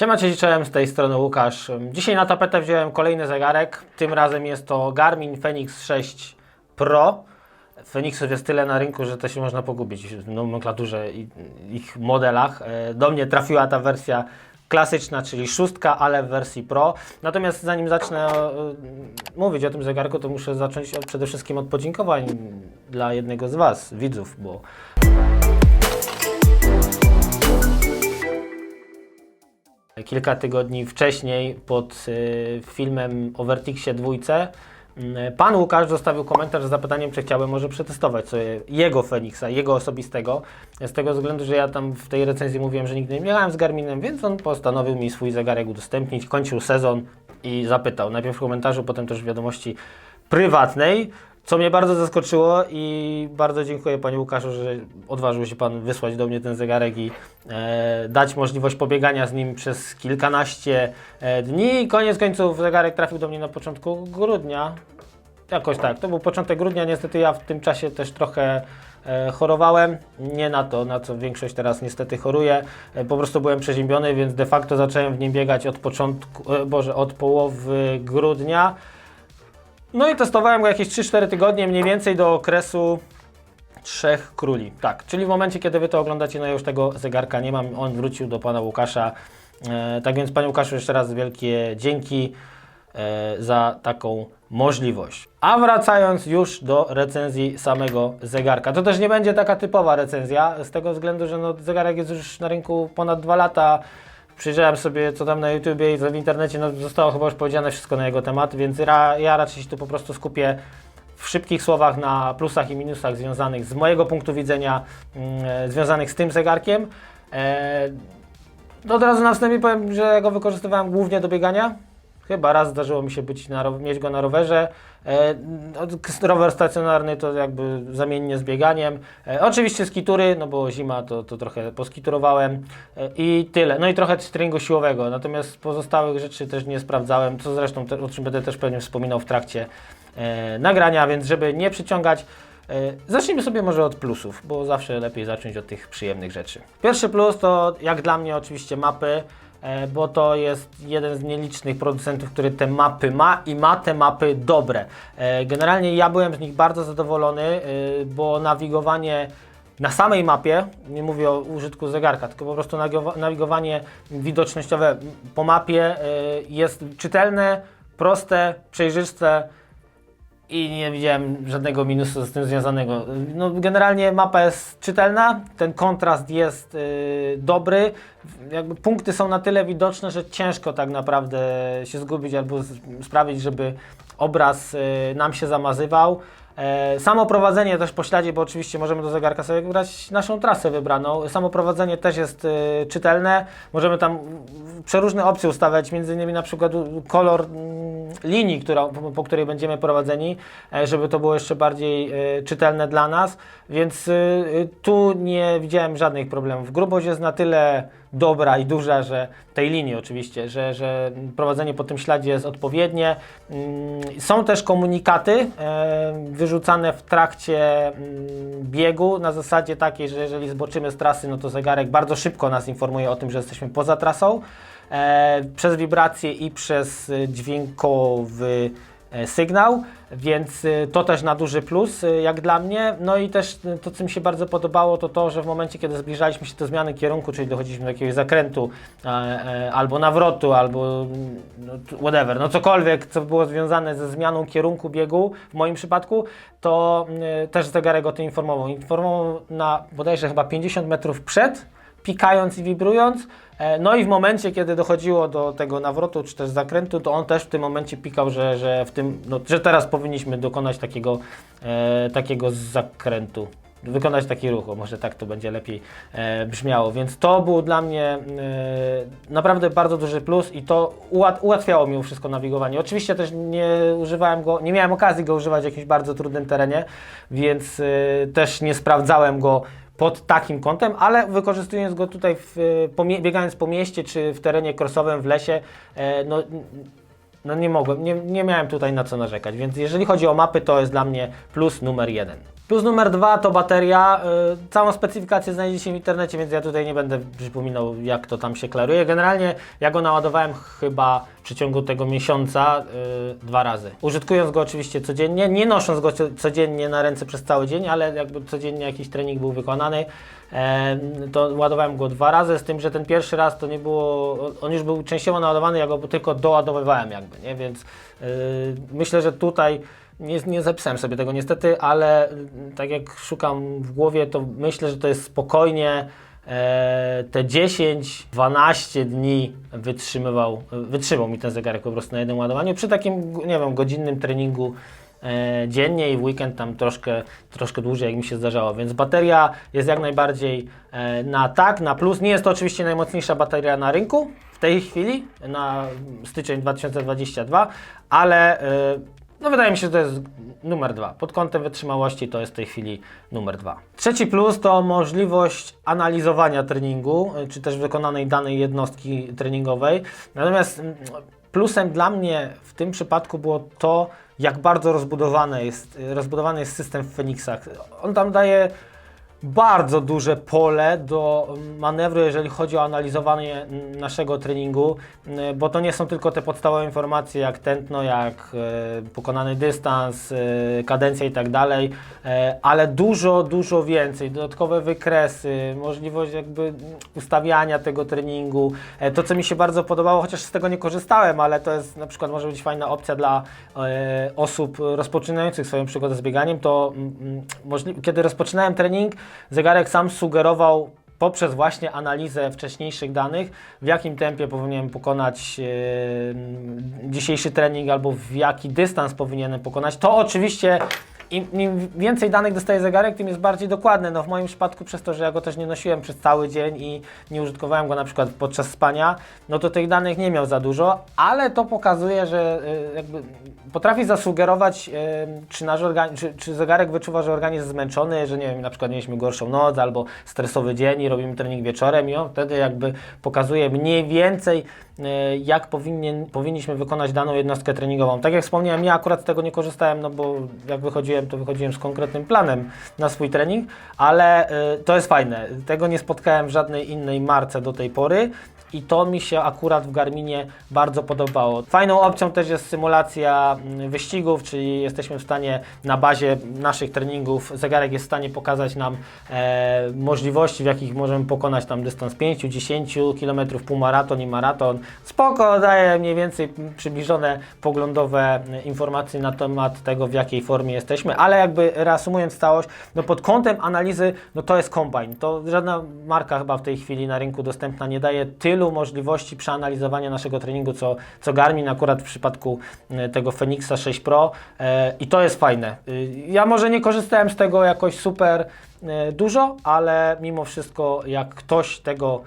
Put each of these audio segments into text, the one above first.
Siema, cześć, z tej strony Łukasz. Dzisiaj na tapetę wziąłem kolejny zegarek. Tym razem jest to Garmin Fenix 6 Pro. Fenixów jest tyle na rynku, że to się można pogubić w nomenklaturze i ich modelach. E, Do mnie trafiła ta wersja klasyczna, czyli szóstka, ale w wersji Pro. Natomiast zanim zacznę e, mówić o tym zegarku, to muszę zacząć przede wszystkim od podziękowań dla jednego z Was, widzów, bo Kilka tygodni wcześniej pod y, filmem o Vertixie dwójce y, pan Łukasz zostawił komentarz z zapytaniem, czy chciałbym może przetestować sobie jego Fenixa, jego osobistego. Z tego względu, że ja tam w tej recenzji mówiłem, że nigdy nie miałem z Garminem, więc on postanowił mi swój zegarek udostępnić. Kończył sezon i zapytał. Najpierw w komentarzu, potem też w wiadomości prywatnej. Co mnie bardzo zaskoczyło i bardzo dziękuję Panie Łukaszu, że odważył się Pan wysłać do mnie ten zegarek i e, dać możliwość pobiegania z nim przez kilkanaście e, dni. Koniec końców zegarek trafił do mnie na początku grudnia. Jakoś tak, to był początek grudnia, niestety ja w tym czasie też trochę e, chorowałem. Nie na to, na co większość teraz niestety choruje. E, po prostu byłem przeziębiony, więc de facto zacząłem w nim biegać od początku, e, Boże, od połowy grudnia. No i testowałem go jakieś 3-4 tygodnie, mniej więcej do okresu Trzech Króli. Tak, czyli w momencie, kiedy Wy to oglądacie, no ja już tego zegarka nie mam, on wrócił do Pana Łukasza. E, tak więc Panie Łukaszu jeszcze raz wielkie dzięki e, za taką możliwość. A wracając już do recenzji samego zegarka. To też nie będzie taka typowa recenzja, z tego względu, że no, zegarek jest już na rynku ponad 2 lata. Przyjrzałem sobie co tam na YouTubie i w internecie, no zostało chyba już powiedziane wszystko na jego temat, więc ra, ja raczej się tu po prostu skupię w szybkich słowach na plusach i minusach związanych z mojego punktu widzenia, mm, związanych z tym zegarkiem. E, no od razu na wstępie powiem, że ja go wykorzystywałem głównie do biegania. Chyba raz zdarzyło mi się być na, mieć go na rowerze. E, no, rower stacjonarny to jakby zamiennie z bieganiem. E, oczywiście skitury, no bo zima to, to trochę poskiturowałem e, i tyle. No i trochę treningu siłowego, natomiast pozostałych rzeczy też nie sprawdzałem, co zresztą te, o czym będę też pewnie wspominał w trakcie e, nagrania, więc żeby nie przyciągać E, Zacznijmy sobie może od plusów, bo zawsze lepiej zacząć od tych przyjemnych rzeczy. Pierwszy plus to jak dla mnie oczywiście mapy, bo to jest jeden z nielicznych producentów, który te mapy ma i ma te mapy dobre. E, Generalnie ja byłem z nich bardzo zadowolony, e, bo nawigowanie na samej mapie, nie mówię o użytku zegarka, tylko po prostu nawigowa- nawigowanie widocznościowe po mapie e, jest czytelne, proste, przejrzyste, i nie widziałem żadnego minusu z tym związanego. No, generalnie mapa jest czytelna, ten kontrast jest y, dobry, jakby punkty są na tyle widoczne, że ciężko tak naprawdę się zgubić albo sprawić, żeby obraz y, nam się zamazywał. E, Samo prowadzenie też po śladzie, bo oczywiście możemy do zegarka sobie wybrać naszą trasę wybraną. Samo prowadzenie też jest y, czytelne. Możemy tam y, przeróżne opcje ustawiać, między innymi na przykład y, kolor mm, linii, która, po, po której będziemy prowadzeni, e, żeby to było jeszcze bardziej e, czytelne dla nas. Więc y, tu nie widziałem żadnych problemów. Grubość jest na tyle dobra i duża, że tej linii oczywiście, że, że prowadzenie po tym śladzie jest odpowiednie. Mm, Są też komunikaty e, wyrzucane w trakcie mm, biegu na zasadzie takiej, że jeżeli zboczymy z trasy, no to zegarek bardzo szybko nas informuje o tym, że jesteśmy poza trasą. E, przez wibrację i przez e, dźwiękowy e, sygnał, więc to też na duży plus jak dla mnie. No i też to, co mi się bardzo podobało, to to, że w momencie, kiedy zbliżaliśmy się do zmiany kierunku, czyli dochodziliśmy do jakiegoś zakrętu albo nawrotu, albo mm, no, whatever, no cokolwiek, co było związane ze zmianą kierunku biegu, w moim przypadku, to e, też zegarek o tym informował. Informował na bodajże chyba 50 metrów przed, pikając i wibrując. E, No i w momencie, kiedy dochodziło do tego nawrotu czy też zakrętu, to on też w tym momencie pikał, że, że, w tym, no, że teraz powinniśmy dokonać takiego, e, takiego zakrętu. Wykonać taki ruch, może tak to będzie lepiej e, brzmiało. Więc to był dla mnie e, naprawdę bardzo duży plus i to ułat, ułatwiało mi wszystko nawigowanie. Oczywiście też nie używałem go, nie miałem okazji go używać w jakimś bardzo trudnym terenie, więc e, też nie sprawdzałem go pod takim kątem, ale wykorzystując go tutaj, w, biegając po mieście czy w terenie krosowym w lesie, e, no, no nie mogłem, nie, nie miałem tutaj na co narzekać, więc jeżeli chodzi o mapy, to jest dla mnie plus numer jeden. Plus numer dwa to bateria. Y, Całą specyfikację znajdziecie w internecie, więc ja tutaj nie będę przypominał, jak to tam się klaruje. Generalnie ja go naładowałem chyba w przeciągu tego miesiąca y, dwa razy. Użytkując go oczywiście codziennie, nie nosząc go co- codziennie na ręce przez cały dzień, ale jakby codziennie jakiś trening był wykonany, e, to ładowałem go dwa razy, z tym, że ten pierwszy raz to nie było, on już był częściowo naładowany, ja go tylko doładowywałem jakby, nie? Więc y, myślę, że tutaj nie, nie zapisałem sobie tego niestety, ale y, tak jak szukam w głowie, to myślę, że to jest spokojnie e, te 10-12 dni wytrzymywał, wytrzymał mi ten zegarek po prostu na jednym ładowaniu. Przy takim, nie wiem, godzinnym treningu e, dziennie i w weekend tam troszkę, troszkę dłużej, jak mi się zdarzało. Więc bateria jest jak najbardziej e, na tak, na plus. Nie jest to oczywiście najmocniejsza bateria na rynku w tej chwili, na styczeń 2022, ale no wydaje mi się, że to jest numer dwa. Pod kątem wytrzymałości to jest w tej chwili numer dwa. Trzeci plus to możliwość analizowania treningu, y, czy też wykonanej danej jednostki treningowej. Natomiast mm, plusem dla mnie w tym przypadku było to, jak bardzo rozbudowany jest, y, rozbudowany jest system w Phoenixach. On tam daje bardzo duże pole do manewru, jeżeli chodzi o analizowanie naszego treningu, mm, bo to nie są tylko te podstawowe informacje jak tętno, jak e, pokonany dystans, e, kadencja i tak dalej, ale dużo, dużo więcej, dodatkowe wykresy, możliwość jakby ustawiania tego treningu. To, co mi się bardzo podobało, chociaż z tego nie korzystałem, ale to jest na przykład może być fajna opcja dla osób rozpoczynających swoją przygodę z bieganiem, to mm, mm, kiedy rozpoczynałem trening, zegarek sam sugerował poprzez właśnie analizę wcześniejszych danych, w jakim tempie powinienem pokonać e, dzisiejszy trening albo w jaki dystans powinienem pokonać. To oczywiście im, im więcej danych dostaje zegarek, tym jest bardziej dokładny. No w moim przypadku przez to, że ja go też nie nosiłem przez cały dzień i nie użytkowałem go na przykład podczas spania, no to tych danych nie miał za dużo, ale to pokazuje, że y, jakby potrafi zasugerować, y, czy nasz organizm, czy, czy zegarek wyczuwa, że organizm jest zmęczony, że nie wiem, na przykład mieliśmy gorszą noc albo stresowy dzień i robimy trening wieczorem i on wtedy jakby pokazuje mniej więcej y, jak powinien, powinniśmy wykonać daną jednostkę treningową. Tak jak wspomniałem, ja akurat z tego nie korzystałem, no bo jak wychodziłem, to wychodziłem z konkretnym planem na swój trening, ale y, to jest fajne. Tego nie spotkałem w żadnej innej marce do tej pory. I to mi się akurat w Garminie bardzo podobało. Fajną opcją też jest symulacja mm, wyścigów, czyli jesteśmy w stanie na bazie naszych treningów, zegarek jest w stanie pokazać nam e, możliwości, w jakich możemy pokonać tam dystans 5-10 km, półmaraton i maraton. Spoko, daje mniej więcej przybliżone poglądowe e, informacje na temat tego, w jakiej formie jesteśmy, ale jakby reasumując całość, no pod kątem analizy, no to jest Combine. To żadna marka chyba w tej chwili na rynku dostępna nie daje tylu możliwości przeanalizowania naszego treningu, co, co Garmin akurat w przypadku e, tego Fenixa 6 Pro e, i to jest fajne. Y, Ja może nie korzystałem z tego jakoś super e, dużo, ale mimo wszystko jak ktoś tego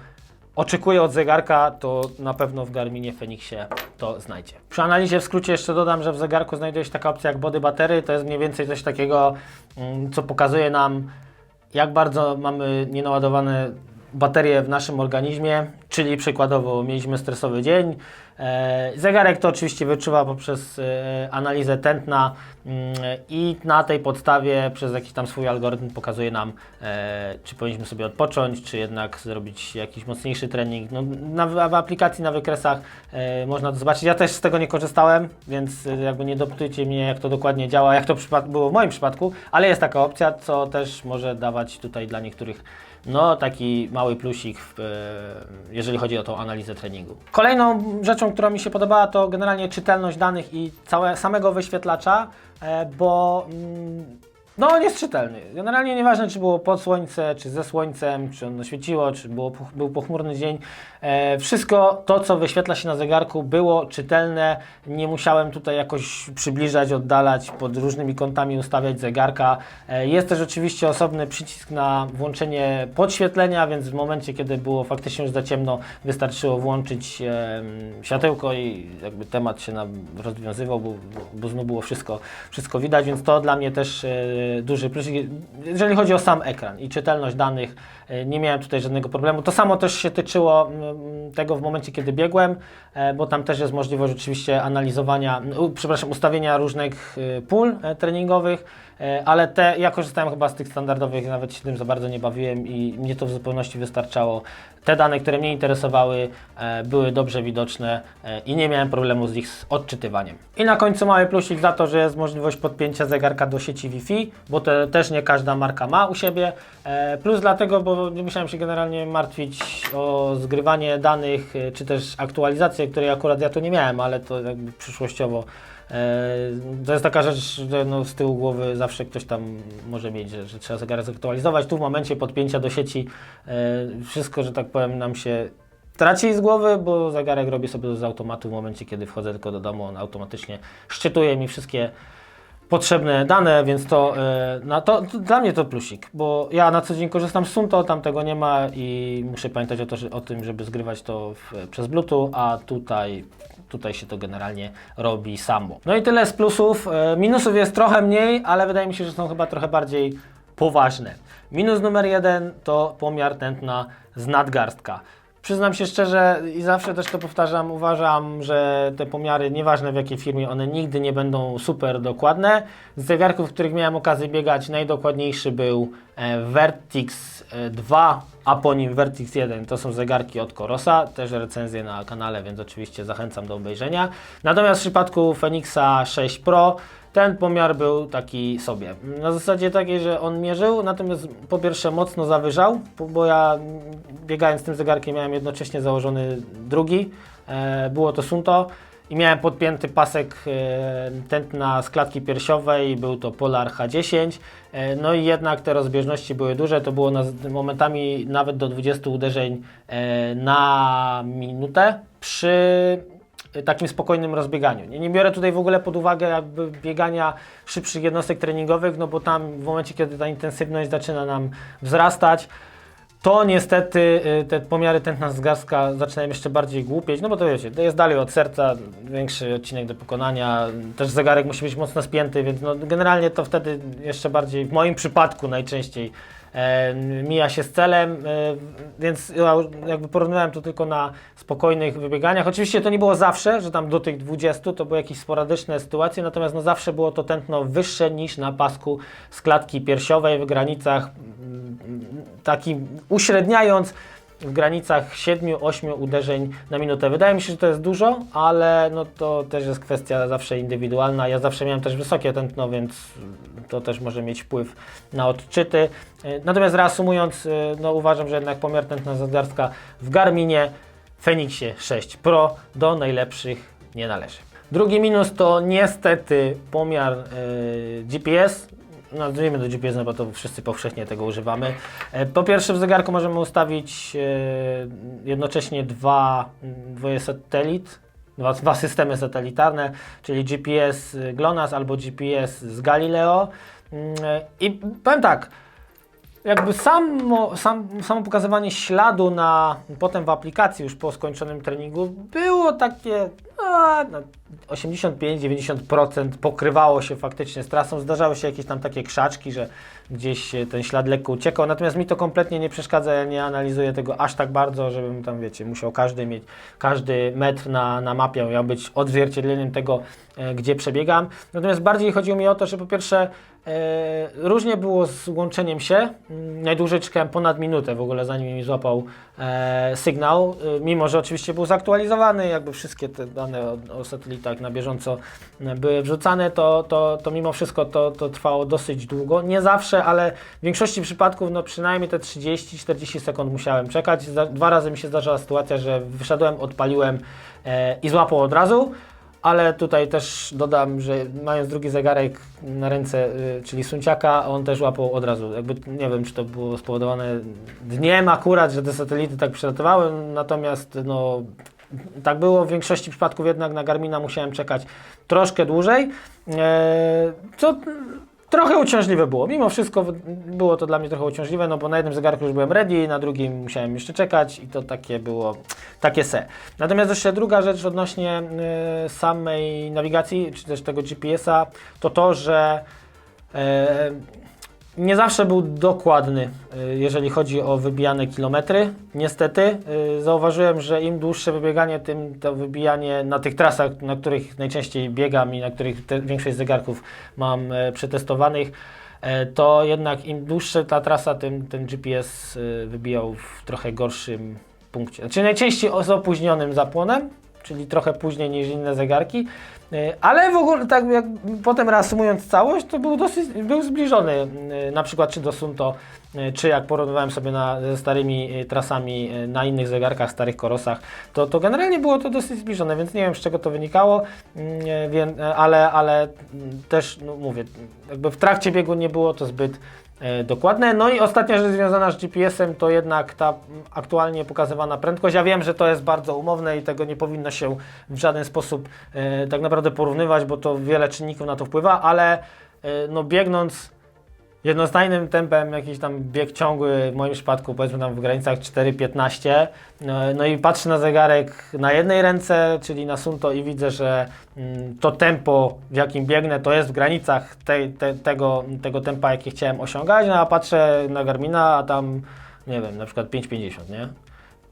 oczekuje od zegarka, to na pewno w Garminie Fenixie to znajdzie. Przy analizie w skrócie jeszcze dodam, że w zegarku znajduje się taka opcja jak body battery. To jest mniej więcej coś takiego, mm, co pokazuje nam, jak bardzo mamy nienaładowane baterie w naszym organizmie, czyli przykładowo mieliśmy stresowy dzień. E, zegarek to oczywiście wyczuwa poprzez e, analizę tętna mm, i na tej podstawie przez jakiś tam swój algorytm pokazuje nam, e, czy powinniśmy sobie odpocząć, czy jednak zrobić jakiś mocniejszy trening. No, na, w aplikacji na wykresach można to zobaczyć. Ja też z tego nie korzystałem, więc jakby nie dopytujcie mnie, jak to dokładnie działa, jak to było w moim przypadku, ale jest taka opcja, co też może dawać tutaj dla niektórych no, taki mały plusik, w, jeżeli chodzi o tą analizę treningu. Kolejną rzeczą, która mi się podobała, to generalnie czytelność danych i całe, samego wyświetlacza, e, bo mm, no, on jest czytelny. Generalnie nieważne, czy było pod słońce, czy ze słońcem, czy ono świeciło, czy było, był pochmurny dzień. E, wszystko to, co wyświetla się na zegarku, było czytelne. Nie musiałem tutaj jakoś przybliżać, oddalać, pod różnymi kątami ustawiać zegarka. E, jest też oczywiście osobny przycisk na włączenie podświetlenia, więc w momencie, kiedy było faktycznie już za ciemno, wystarczyło włączyć em, światełko i jakby temat się nam rozwiązywał, bo, bo znów było wszystko, wszystko widać, więc to dla mnie też e, duży, plus. Jeżeli chodzi o sam ekran i czytelność danych, e, nie miałem tutaj żadnego problemu. To samo też się tyczyło tego w momencie, kiedy biegłem, e, bo tam też jest możliwość oczywiście analizowania, przepraszam, ustawienia różnych e, pól e, treningowych, ale te, ja korzystałem chyba z tych standardowych, nawet się tym za bardzo nie bawiłem i mnie to w zupełności wystarczało. Te dane, które mnie interesowały, e, były dobrze widoczne e, i nie miałem problemu z ich odczytywaniem. I na końcu mały plusik za to, że jest możliwość podpięcia zegarka do sieci Wi-Fi, bo to też nie każda marka ma u siebie. E, Plus dlatego, bo nie musiałem się generalnie martwić o zgrywanie danych, czy też aktualizację, której akurat ja tu nie miałem, ale to jakby przyszłościowo To jest taka rzecz, że no z tyłu głowy zawsze ktoś tam może mieć, że, że trzeba zegarek zaktualizować. Tu w momencie podpięcia do sieci e, wszystko, że tak powiem, nam się traci z głowy, bo zegarek robi sobie z automatu w momencie, kiedy wchodzę tylko do domu, on automatycznie szczytuje mi wszystkie potrzebne dane, więc to, e, no to, to dla mnie to plusik, bo ja na co dzień korzystam z Sunto, tam tego nie ma i muszę pamiętać o, to, że, o tym, żeby zgrywać to w, przez Bluetooth, a tutaj, tutaj się to generalnie robi samo. No i tyle z plusów. E, Minusów jest trochę mniej, ale wydaje mi się, że są chyba trochę bardziej poważne. Minus numer jeden to pomiar tętna z nadgarstka. Przyznam się szczerze i zawsze też to powtarzam, uważam, że te pomiary, nieważne w jakiej firmie, one nigdy nie będą super dokładne. Z zegarków, w których miałem okazję biegać, najdokładniejszy był e, Vertix e, 2, a po nim Vertix 1. To są zegarki od Korosa, też recenzje na kanale, więc oczywiście zachęcam do obejrzenia. Natomiast w przypadku Fenixa 6 Pro ten pomiar był taki sobie. Na zasadzie takiej, że on mierzył, natomiast po pierwsze mocno zawyżał, bo- ja mm, biegając tym zegarkiem miałem jednocześnie założony drugi, e, było to Sunto i miałem podpięty pasek e, tętna z klatki piersiowej, był to Polar H10, e, no i jednak te rozbieżności były duże, to było momentami nawet do 20 uderzeń na minutę. Przy takim spokojnym rozbieganiu. Nie, nie biorę tutaj w ogóle pod uwagę jakby biegania szybszych jednostek treningowych, no bo tam w momencie, kiedy ta intensywność zaczyna nam wzrastać, to niestety y, te pomiary tętna z garstka zaczynają jeszcze bardziej głupieć, no bo to wiecie, to jest dalej od serca, większy odcinek do pokonania, też zegarek musi być mocno spięty, więc no generalnie to wtedy jeszcze bardziej, w moim przypadku najczęściej mija się z celem, e, więc ja jakby porównywałem to tylko na spokojnych wybieganiach. Oczywiście to nie było zawsze, że tam do tych 20 to były jakieś sporadyczne sytuacje, natomiast no zawsze było to tętno wyższe niż na pasku z klatki piersiowej w granicach takim uśredniając w granicach 7-8 uderzeń na minutę. Wydaje mi się, że to jest dużo, ale no to też jest kwestia zawsze indywidualna. Ja zawsze miałem też wysokie tętno, więc to też może mieć wpływ na odczyty. Natomiast reasumując, e, no uważam, że jednak pomiar tętna nadgarstka w Garminie Fenixie 6 Pro do najlepszych nie należy. Drugi minus to niestety pomiar e, GPS. Nazwijmy to GPS, no bo to wszyscy powszechnie tego używamy. E, Po pierwsze w zegarku możemy ustawić e, jednocześnie dwa, dwoje satelit, dwa, dwa systemy satelitarne, czyli GPS GLONASS albo GPS z Galileo. Mm, e, I powiem tak, jakby samo, sam, samo pokazywanie śladu na, potem w aplikacji już po skończonym treningu było takie a, no, 85-90% pokrywało się faktycznie z trasą. Zdarzały się jakieś tam takie krzaczki, że gdzieś ten ślad lekko uciekał, natomiast mi to kompletnie nie przeszkadza, ja nie analizuję tego aż tak bardzo, żebym tam, wiecie, musiał każdy mieć, każdy metr na, na mapie miał być odzwierciedleniem tego, e, gdzie przebiegam. Natomiast bardziej chodziło mi o to, że po pierwsze różnie było z łączeniem się. Mm, Najdłużej czekałem ponad minutę w ogóle, zanim mi złapał e, sygnał, e, mimo że oczywiście był zaktualizowany, jakby wszystkie te dane o, o satelitach na bieżąco e, były wrzucane, to, to, to mimo wszystko to, to trwało dosyć długo. Nie zawsze, ale w większości przypadków no przynajmniej te 30-40 sekund musiałem czekać. Dwa razy mi się zdarzyła sytuacja, że wyszedłem, odpaliłem e, i złapał od razu. Ale tutaj też dodam, że mając drugi zegarek na ręce, y, czyli Sunciaka, on też łapał od razu. Jakby nie wiem, czy to było spowodowane dniem akurat, że te satelity tak przelatywały, natomiast no, tak było. W większości przypadków jednak na Garmina musiałem czekać troszkę dłużej, e, co trochę uciążliwe było. Mimo wszystko było to dla mnie trochę uciążliwe, no bo na jednym zegarku już byłem ready, na drugim musiałem jeszcze czekać i to takie było, takie se. Natomiast jeszcze druga rzecz odnośnie y, samej nawigacji, czy też tego GPS-a, to to, że E, nie zawsze był dokładny, e, jeżeli chodzi o wybijane kilometry. Niestety e, zauważyłem, że im dłuższe wybieganie, tym to wybijanie na tych trasach, na których najczęściej biegam i na których te, większość zegarków mam e, przetestowanych, e, to jednak im dłuższa ta trasa, tym ten GPS e, wybijał w trochę gorszym punkcie. Znaczy najczęściej z opóźnionym zapłonem, czyli trochę później niż inne zegarki, E, ale w ogóle tak jak potem reasumując całość, to był dosyć był zbliżony e, na przykład czy do Sunto, e, czy jak porównywałem sobie na, ze starymi trasami na innych zegarkach, starych korosach, to, to generalnie było to dosyć zbliżone, więc nie wiem z czego to wynikało, mm, ale, ale mm, też no mówię, jakby w trakcie biegu nie było to zbyt dokładne. No i ostatnia rzecz związana z GPS-em to jednak ta aktualnie pokazywana prędkość. Ja wiem, że to jest bardzo umowne i tego nie powinno się w żaden sposób e, tak naprawdę porównywać, bo to wiele czynników na to wpływa, ale e, no biegnąc jednostajnym tempem, jakiś tam bieg ciągły, w moim przypadku powiedzmy tam w granicach 4-15, no, no i patrzę na zegarek na jednej ręce, czyli na Sunto i widzę, że mm, to tempo, w jakim biegnę, to jest w granicach tej, te, tego, tego tempa, jakie chciałem osiągać, no a patrzę na Garmina, a tam, nie wiem, na przykład 5,50, nie?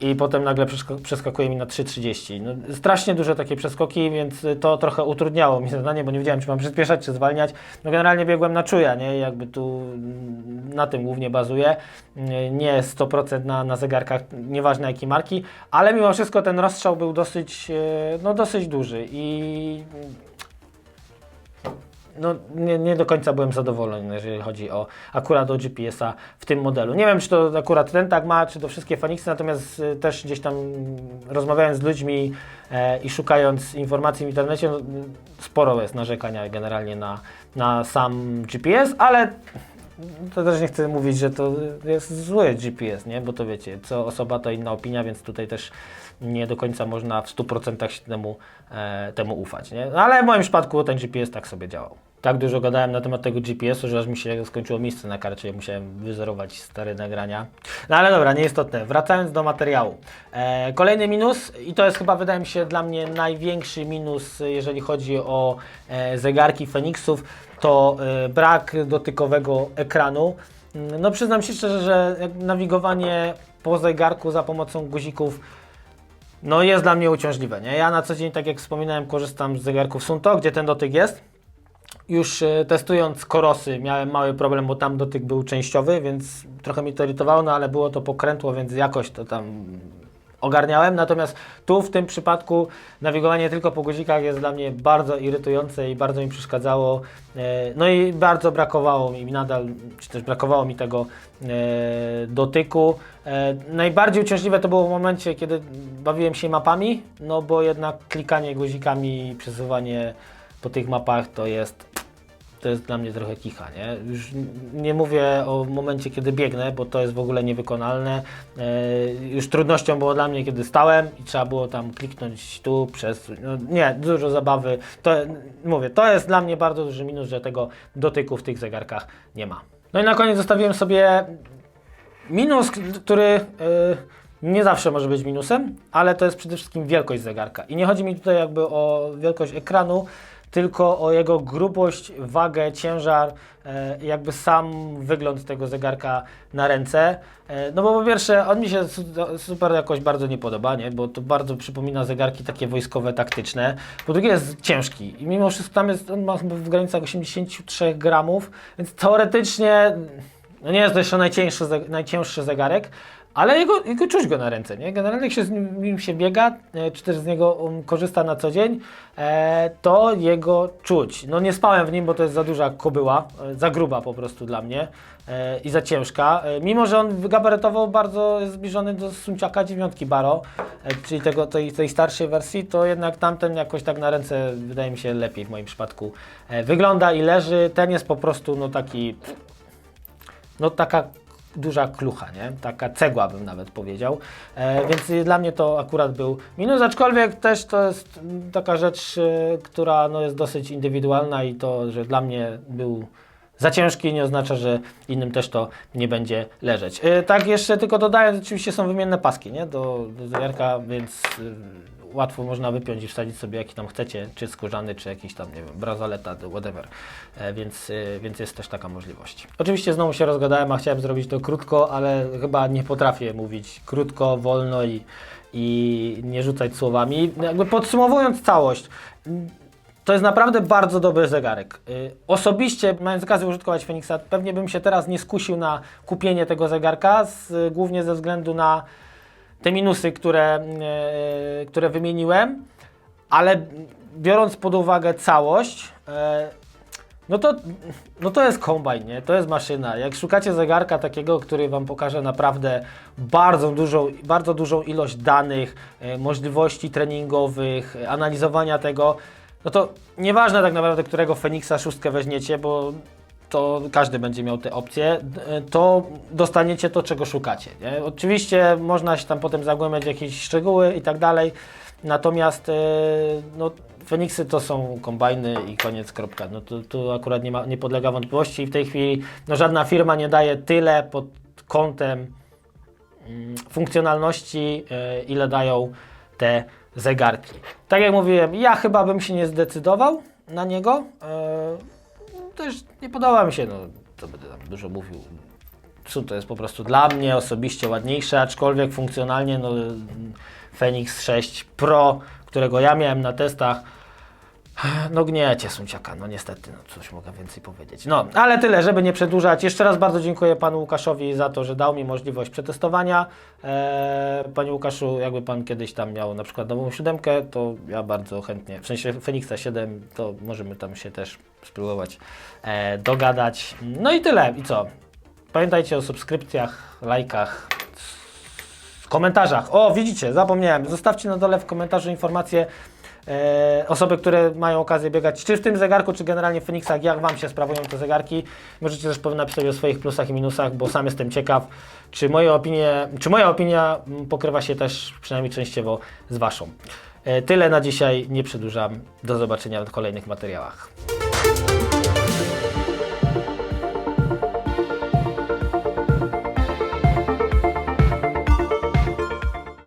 I potem nagle przeskakuje mi na 3,30. No, strasznie duże takie przeskoki, więc to trochę utrudniało mi zadanie, bo nie wiedziałem, czy mam przyspieszać, czy zwalniać. No generalnie biegłem na czuja, nie? Jakby tu na tym głównie bazuję. Nie- Nie 100% na, na zegarkach, nieważne jakiej marki, ale mimo wszystko ten rozstrzał był dosyć, e, no, dosyć duży i no, nie, nie do końca byłem zadowolony, jeżeli chodzi o akurat o GPS-a w tym modelu. Nie wiem, czy to akurat ten tak ma, czy to wszystkie Fenixy, natomiast y, też gdzieś tam rozmawiając z ludźmi e, i szukając informacji w internecie, no, sporo jest narzekania generalnie na, na sam GPS, ale to też nie chcę mówić, że to jest zły GPS, nie? Bo to wiecie, co osoba to inna opinia, więc tutaj też nie do końca można w 100% się temu, e, temu ufać, nie? No, ale w moim przypadku ten GPS tak sobie działał. Tak dużo gadałem na temat tego GPS-u, że aż mi się skończyło miejsce na karcie i musiałem wyzerować stare nagrania. No ale dobra, nieistotne. Wracając do materiału. E, kolejny minus, i to jest chyba wydaje mi się dla mnie największy minus, jeżeli chodzi o e, zegarki Fenixów, to e, brak dotykowego ekranu. No przyznam się szczerze, że nawigowanie po zegarku za pomocą guzików no jest dla mnie uciążliwe. Nie? Ja na co dzień, tak jak wspominałem, korzystam z zegarków Sunto, gdzie ten dotyk jest. Już e, testując korosy miałem mały problem, bo tam dotyk był częściowy, więc trochę mi to irytowało, no ale było to pokrętło, więc jakoś to tam ogarniałem. Natomiast tu w tym przypadku nawigowanie tylko po guzikach jest dla mnie bardzo irytujące i bardzo mi przeszkadzało. E, No i bardzo brakowało mi nadal, czy też brakowało mi tego e, dotyku. E, Najbardziej uciążliwe to było w momencie, kiedy bawiłem się mapami, no bo jednak klikanie guzikami i przesuwanie po tych mapach to jest to jest dla mnie trochę kicha, nie? Już nie mówię o momencie, kiedy biegnę, bo to jest w ogóle niewykonalne. E, już trudnością było dla mnie, kiedy stałem i trzeba było tam kliknąć tu, przez... No, nie, dużo zabawy. To, mówię, to jest dla mnie bardzo duży minus, że tego dotyku w tych zegarkach nie ma. No i na koniec zostawiłem sobie minus, który y, nie zawsze może być minusem, ale to jest przede wszystkim wielkość zegarka. I nie chodzi mi tutaj jakby o wielkość ekranu, tylko o jego grubość, wagę, ciężar, e, jakby sam wygląd tego zegarka na ręce. E, no bo po pierwsze, on mi się su- super jakoś bardzo nie podoba, nie? bo to bardzo przypomina zegarki takie wojskowe, taktyczne. Po drugie jest ciężki i mimo wszystko tam jest, on ma w granicach 83 gramów, więc teoretycznie no nie jest to jeszcze najcięższy, najcięższy zegarek, ale jego, jego czuć go na ręce, nie? Generalnie jak się z nim, się biega, e, czy też z niego um, korzysta na co dzień, e, to jego czuć. No nie spałem w nim, bo to jest za duża kobyła, e, za gruba po prostu dla mnie i za ciężka. Mimo, że on gabarytowo bardzo jest zbliżony do Sunciaka 9 Baro, czyli tego, tej, tej starszej wersji, to jednak tamten jakoś tak na ręce wydaje mi się lepiej w moim przypadku wygląda i leży. Ten jest po prostu no taki no taka duża klucha, nie? Taka cegła bym nawet powiedział. E, więc dla mnie to akurat był minus, aczkolwiek też to jest taka rzecz, y, która no, jest dosyć indywidualna i to, że dla mnie był za ciężki nie oznacza, że innym też to nie będzie leżeć. E, tak jeszcze tylko dodając, oczywiście są wymienne paski, nie? Do, do zegarka, więc y, łatwo można wypiąć i wsadzić sobie jaki tam chcecie, czy skórzany, czy jakiś tam, nie wiem, brazaleta, whatever. E, więc, e, więc jest też taka możliwość. Oczywiście znowu się rozgadałem, a chciałem zrobić to krótko, ale chyba nie potrafię mówić krótko, wolno i, i nie rzucać słowami. Jakby podsumowując całość, to jest naprawdę bardzo dobry zegarek. Y, Osobiście, mając okazję użytkować Fenixa, pewnie bym się teraz nie skusił na kupienie tego zegarka, z, głównie ze względu na te minusy, które, e, które wymieniłem, ale biorąc pod uwagę całość, e, no to, no to jest kombajn, nie? To jest maszyna. Jak szukacie zegarka takiego, który Wam pokaże naprawdę bardzo dużą, bardzo dużą ilość danych, e, możliwości treningowych, analizowania tego, no to nieważne tak naprawdę, którego Fenixa szóstkę weźmiecie, bo to każdy będzie miał te opcje, d- to dostaniecie to, czego szukacie. Nie? Oczywiście można się tam potem zagłębiać w jakieś szczegóły i tak dalej, natomiast e, no, Feniksy to są kombajny i koniec, kropka. No tu, tu akurat nie, ma, nie podlega wątpliwości i w tej chwili no, żadna firma nie daje tyle pod kątem mm, funkcjonalności, e, ile dają te zegarki. Tak jak mówiłem, ja chyba bym się nie zdecydował na niego. E, też nie podoba mi się, no to będę tam dużo mówił. Cud to jest po prostu dla mnie osobiście ładniejsze, aczkolwiek funkcjonalnie no, Fenix 6 Pro, którego ja miałem na testach, no gniecie Sunciaka, no niestety, no coś mogę więcej powiedzieć. No, ale tyle, żeby nie przedłużać. Jeszcze raz bardzo dziękuję panu Łukaszowi za to, że dał mi możliwość przetestowania. Eee, panie Łukaszu, jakby pan kiedyś tam miał na przykład nową siódemkę, to ja bardzo chętnie, w sensie Fenixa 7, to możemy tam się też spróbować e, dogadać. No i tyle. I co? Pamiętajcie o subskrypcjach, lajkach, komentarzach. O, widzicie, zapomniałem. Zostawcie na dole w komentarzu informacje e, osoby, które mają okazję biegać, czy w tym zegarku, czy generalnie w Fenixach, jak Wam się sprawują te zegarki. Możecie też pewnie napisać o swoich plusach i minusach, bo sam jestem ciekaw, czy, moje opinie, czy moja opinia pokrywa się też przynajmniej częściowo z Waszą. E, tyle na dzisiaj, nie przedłużam. Do zobaczenia w kolejnych materiałach.